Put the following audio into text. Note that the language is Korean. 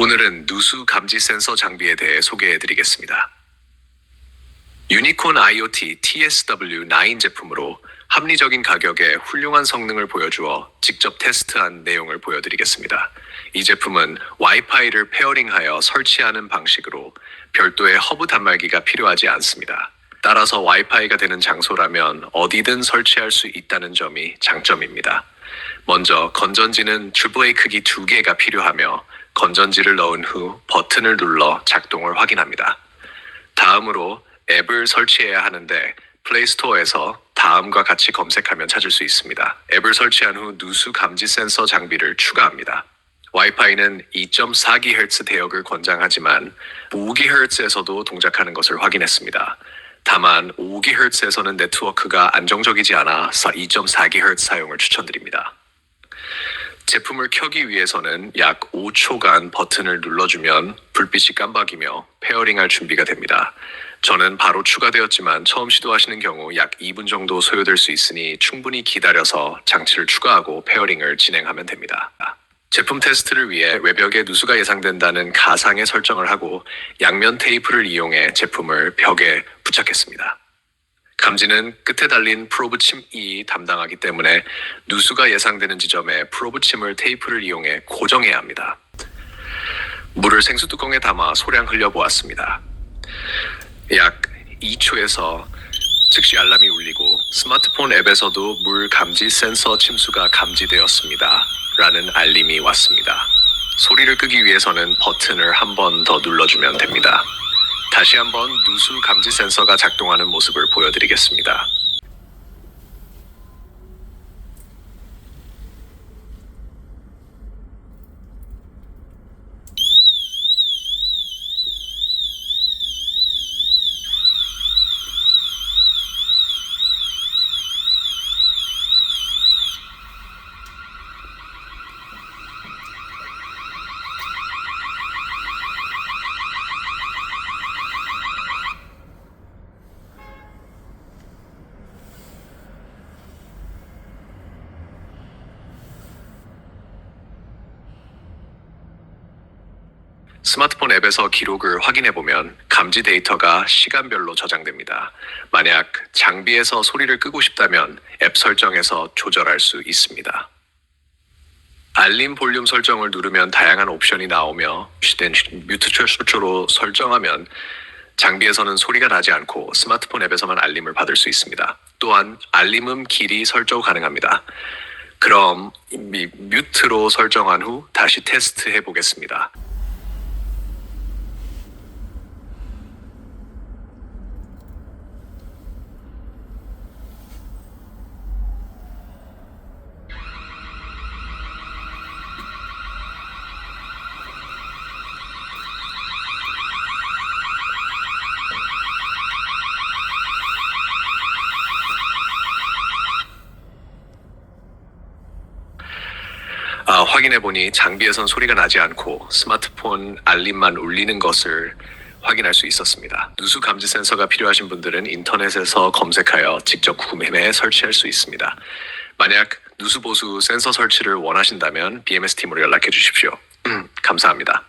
오늘은 누수 감지 센서 장비에 대해 소개해 드리겠습니다. 유니콘 IoT TSW9 제품으로 합리적인 가격에 훌륭한 성능을 보여주어 직접 테스트한 내용을 보여드리겠습니다. 이 제품은 와이파이를 페어링하여 설치하는 방식으로 별도의 허브 단말기가 필요하지 않습니다. 따라서 와이파이가 되는 장소라면 어디든 설치할 수 있다는 점이 장점입니다. 먼저 건전지는 AAA 크기 두 개가 필요하며 건전지를 넣은 후 버튼을 눌러 작동을 확인합니다. 다음으로 앱을 설치해야 하는데 플레이스토어에서 다음과 같이 검색하면 찾을 수 있습니다. 앱을 설치한 후 누수 감지 센서 장비를 추가합니다. 와이파이는 2.4GHz 대역을 권장하지만 5GHz에서도 동작하는 것을 확인했습니다. 다만 5GHz에서는 네트워크가 안정적이지 않아 2.4GHz 사용을 추천드립니다. 제품을 켜기 위해서는 약 5초간 버튼을 눌러주면 불빛이 깜박이며 페어링할 준비가 됩니다. 저는 바로 추가되었지만 처음 시도하시는 경우 약 2분 정도 소요될 수 있으니 충분히 기다려서 장치를 추가하고 페어링을 진행하면 됩니다. 제품 테스트를 위해 외벽에 누수가 예상된다는 가상의 설정을 하고 양면 테이프를 이용해 제품을 벽에 부착했습니다. 감지는 끝에 달린 프로브 침이 담당하기 때문에 누수가 예상되는 지점에 프로브 침을 테이프를 이용해 고정해야 합니다. 물을 생수 뚜껑에 담아 소량 흘려보았습니다. 약 2초에서 즉시 알람이 울리고 스마트폰 앱에서도 물 감지 센서 침수가 감지되었습니다. 라는 알림이 왔습니다. 소리를 끄기 위해서는 버튼을 한 번 더 눌러주면 됩니다. 다시 한번 누수 감지 센서가 작동하는 모습을 보여드리겠습니다. 스마트폰 앱에서 기록을 확인해 보면 감지 데이터가 시간별로 저장됩니다. 만약 장비에서 소리를 끄고 싶다면 앱 설정에서 조절할 수 있습니다. 알림 볼륨 설정을 누르면 다양한 옵션이 나오며 뮤트 최초로 설정하면 장비에서는 소리가 나지 않고 스마트폰 앱에서만 알림을 받을 수 있습니다. 또한 알림음 길이 설정 가능합니다. 그럼 미- 뮤트로 설정한 후 다시 테스트해 보겠습니다. 아, 확인해 보니 장비에선 소리가 나지 않고 스마트폰 알림만 울리는 것을 확인할 수 있었습니다. 누수 감지 센서가 필요하신 분들은 인터넷에서 검색하여 직접 구매해 설치할 수 있습니다. 만약 누수 보수 센서 설치를 원하신다면 BMS 팀으로 연락해 주십시오. 감사합니다.